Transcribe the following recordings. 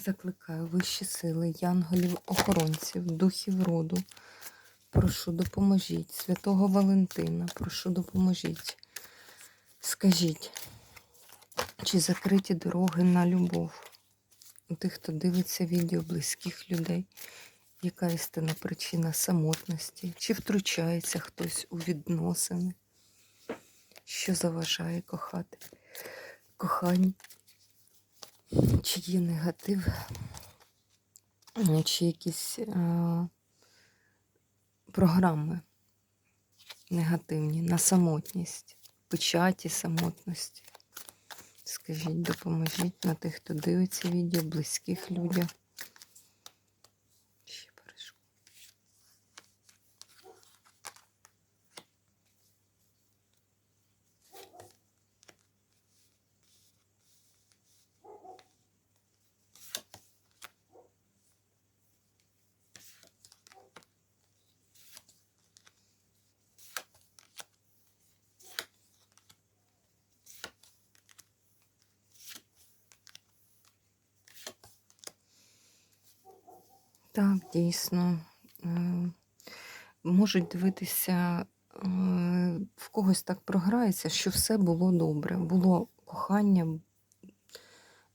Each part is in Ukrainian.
Закликаю вищі сили, янголів, охоронців, духів роду. Прошу, допоможіть святого Валентина, прошу, допоможіть. Скажіть, чи закриті дороги на любов у тих, хто дивиться відео близьких людей? Яка істинна причина самотності? Чи втручається хтось у відносини? Що заважає кохати? Кохання? Чи є негатив, е, чи якісь е, програми негативні на самотність, печаті самотності. Скажіть, допоможіть на тих, хто дивиться відео, близьких людях. Так, дійсно. Е, Можуть дивитися, е, в когось так програється, що все було добре. Було кохання,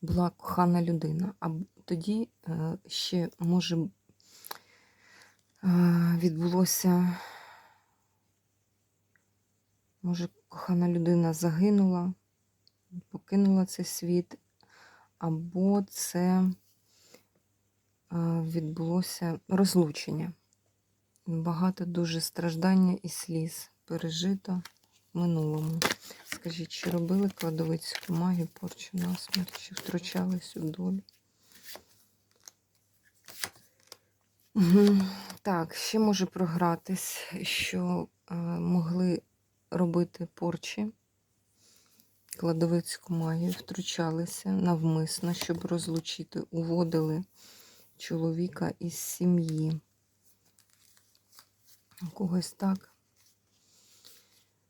була кохана людина. А тоді е, ще може е, відбулося, може, кохана людина загинула, покинула цей світ, або це відбулося розлучення. Багато дуже страждання і сліз пережито в минулому. Скажіть, чи робили кладовицьку магію, порчу на смерть, чи втручались у долю? Так, ще може програтись, що е, могли робити порчі, кладовицьку магію, втручалися навмисно, щоб розлучити, уводили чоловіка із сім'ї. Когось так.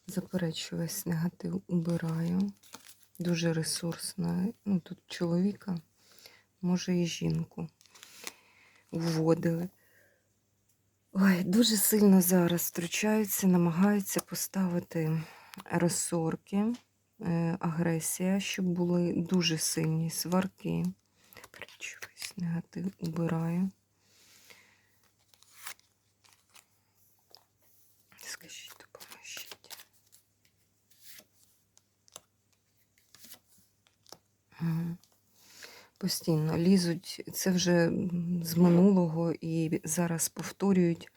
Заперечую весь негатив, убираю. Дуже ресурсна. Ну, тут чоловіка, може і жінку вводили. Ой, дуже сильно зараз втручаються, намагаються поставити розсорки, е, агресія, щоб були дуже сильні сварки. Весь убираю. Скажіть, допоможіть. Постійно лізуть, це вже з минулого і зараз повторюють,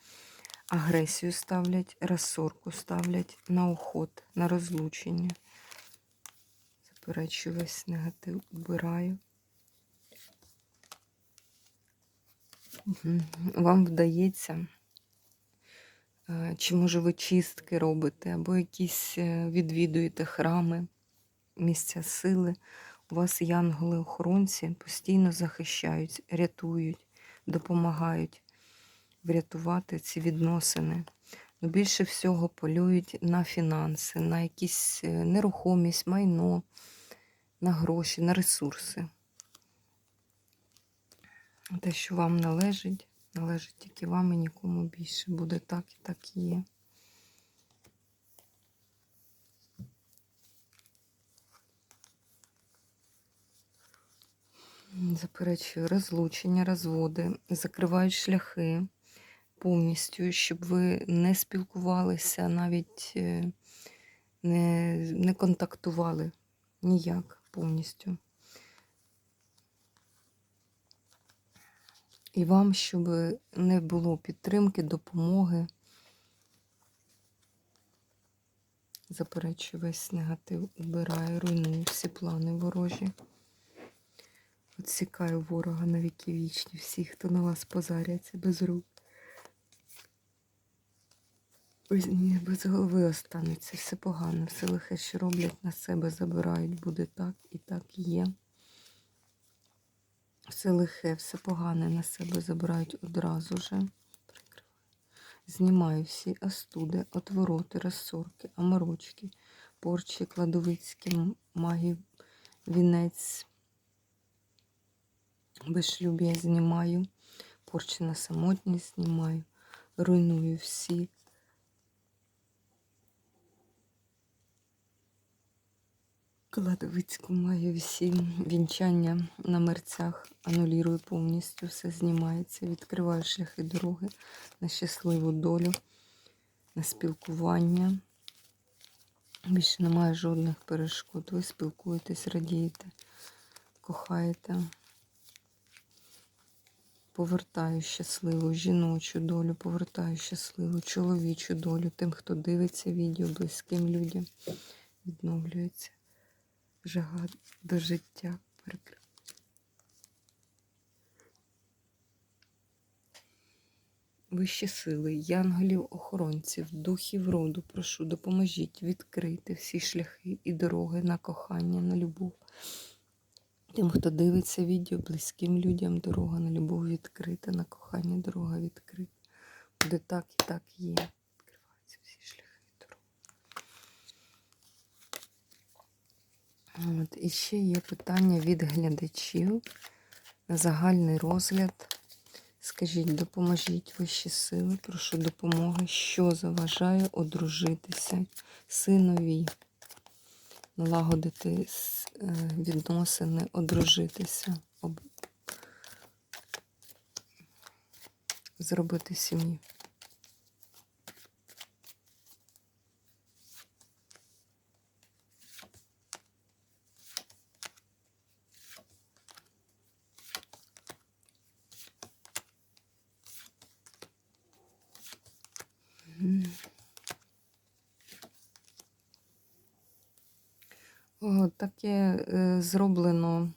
агресію ставлять, розсорку ставлять на уход, на розлучення. Заперечую весь негатив, убираю. Вам вдається Е, Чи може ви чистки робите, або якісь е, відвідуєте храми, місця сили. У вас янголи-охоронці постійно захищають, рятують, допомагають врятувати ці відносини. Ну, більше всього полюють на фінанси, на якісь е, нерухомість, майно, на гроші, на ресурси. Те, що вам належить, належить тільки вам і нікому більше. Буде так і так і є. Заперечую розлучення, розводи, закривають шляхи повністю, щоб ви не спілкувалися, навіть е, не, не контактували ніяк повністю. І вам, щоб не було підтримки, допомоги. Заперечую весь негатив, убираю, руйную всі плани ворожі. Відсікаю ворога на віки вічні, всіх, хто на вас позаряться без рук. Без, ні, без голови останеться, все погано, все лихе, що роблять, на себе забирають, буде так і так є. Все лихе, все погане на себе забирають одразу же. Знімаю всі остуди, отвороти, розсорки, аморочки, порчі, кладовицькі, магів, вінець. Безшлюб'я знімаю, порчі на самотність знімаю, руйную всі. Кладовицьку маю всі вінчання на мерцях, анулірую повністю, все знімається, відкриваю шляхи дороги на щасливу долю, на спілкування. Більше немає жодних перешкод. Ви спілкуєтесь, радієте, кохаєте. Повертаю щасливу жіночу долю, повертаю щасливу чоловічу долю тим, хто дивиться відео, близьким людям. Відновлюється жага до життя. Вищі сили, янголів, охоронців, духів роду, прошу, допоможіть відкрити всі шляхи і дороги на кохання, на любов. Тим, хто дивиться відео, близьким людям дорога на любов відкрита, на кохання дорога відкрита. Буде так і так є. Відкриваються всі шляхи і дороги. От, і ще є питання від глядачів на загальний розгляд. Скажіть, допоможіть вищі сили, прошу допомоги, що заважає одружитися синові, налагодити е, відносини, одружитися, об... зробити сім'ю. О, таке е, зроблено.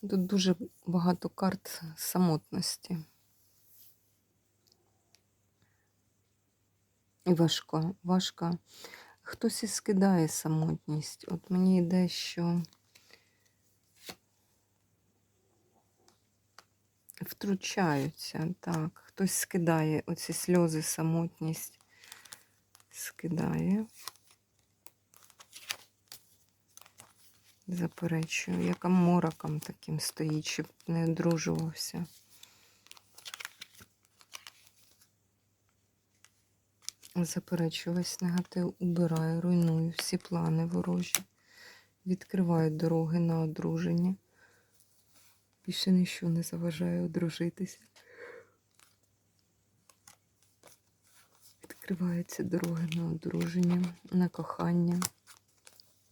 Тут дуже багато карт самотності. І важко, важко. Хтось і скидає самотність. От мені йде, що втручаються, так. Хтось скидає оці сльози, самотність скидає. Заперечую, як мороком таким стоїть, щоб не одружувався. Заперечую весь негатив, убираю, руйную всі плани ворожі, відкриваю дороги на одруження. Більше нічого не заважає одружитися. Відкриваються дороги на одруження, на кохання.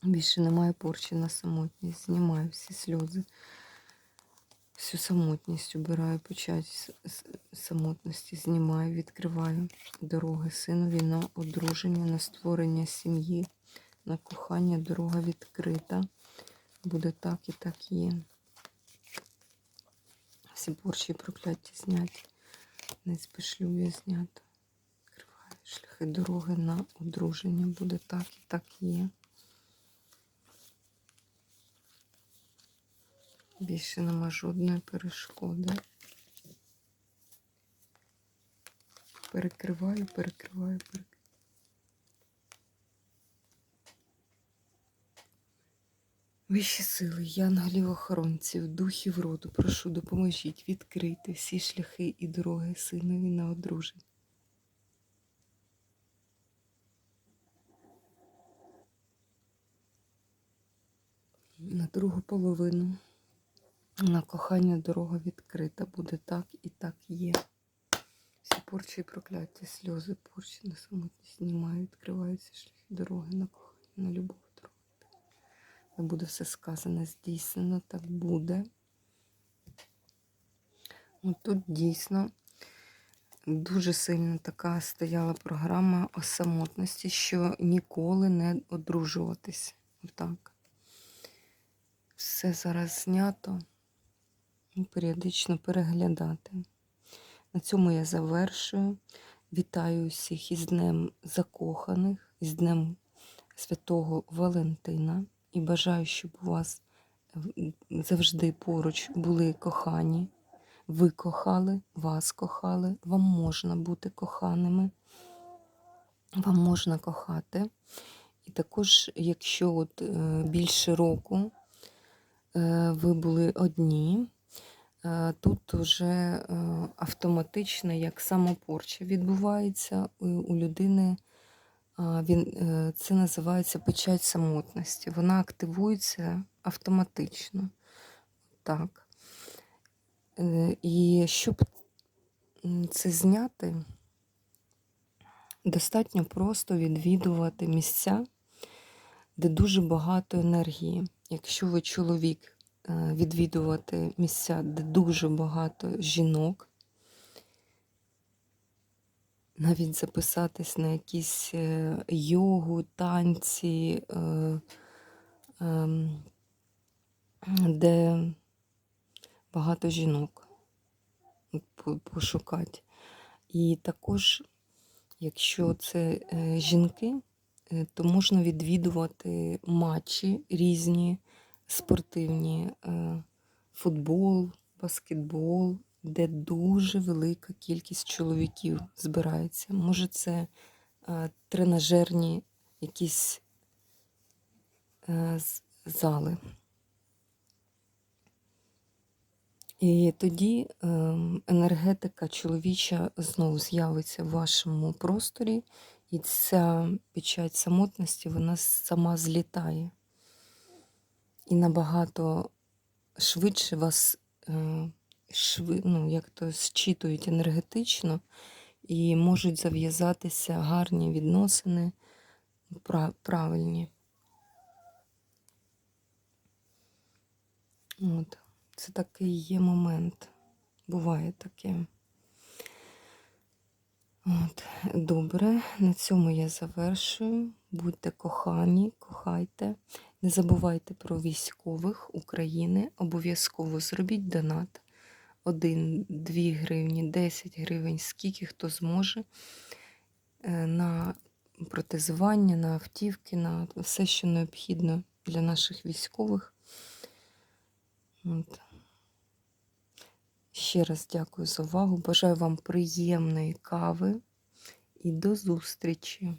Більше немає порчі на самотність. Знімаю всі сльози, всю самотність с- с- самотності, знімаю, відкриваю дороги синові на одруження, на створення сім'ї, на кохання. Дорога відкрита. Буде так і так є. Всі порчі і прокляття зняті. Не спешлює знято. Відкриваю шляхи дороги на одруження. Буде так і так є. Більше нема жодної перешкоди. Перекриваю, перекриваю, перекриваю. Вищі сили, янголів охоронців, духів роду, прошу, допоможіть відкрити всі шляхи і дороги синові на одруження. На другу половину. На кохання дорога відкрита. Буде так і так є. Всі порчі і прокляття, сльози, порчі на самотність знімаю, відкриваються шляхи дороги на кохання, на любов дороги. Не буде все сказане, здійснено, так буде. От тут дійсно дуже сильно така стояла програма о самотності, що ніколи не одружуватись. Отак. Все зараз знято і періодично переглядати. На цьому я завершую. Вітаю всіх із Днем Закоханих, із Днем Святого Валентина і бажаю, щоб у вас завжди поруч були кохані. Ви кохали, вас кохали, вам можна бути коханими, вам можна кохати. І також, якщо от, е, більше року ви були одні, е, тут вже е, автоматично як самопорча відбувається у, людини. Він, е, це називається печать самотності. Вона активується автоматично. Так. Е, І щоб це зняти, достатньо просто відвідувати місця, де дуже багато енергії. Якщо ви чоловік, е, відвідувати місця, де дуже багато жінок, навіть записатись на якісь е, йогу, танці, е, ем, де багато жінок пошукати. І також, якщо це жінки, то можна відвідувати матчі різні спортивні, е, футбол, баскетбол, де дуже велика кількість чоловіків збирається. Може, це е, тренажерні якісь е, зали. І тоді ем, енергетика чоловіча знову з'явиться в вашому просторі, і ця печать самотності вона сама злітає. І набагато швидше вас е, шви, ну, як то зчитують енергетично, і можуть зав'язатися гарні відносини, правильні. От. Це такий є момент. Буває таке. От. Добре, на цьому я завершую. Будьте кохані, кохайте. Не забувайте про військових України. Обов'язково зробіть донат. 1, 2 гривні, 10 гривень, скільки хто зможе е, на протезування, на автівки, на все, що необхідно для наших військових. От. Ще раз дякую за увагу. Бажаю вам приємної кави і до зустрічі!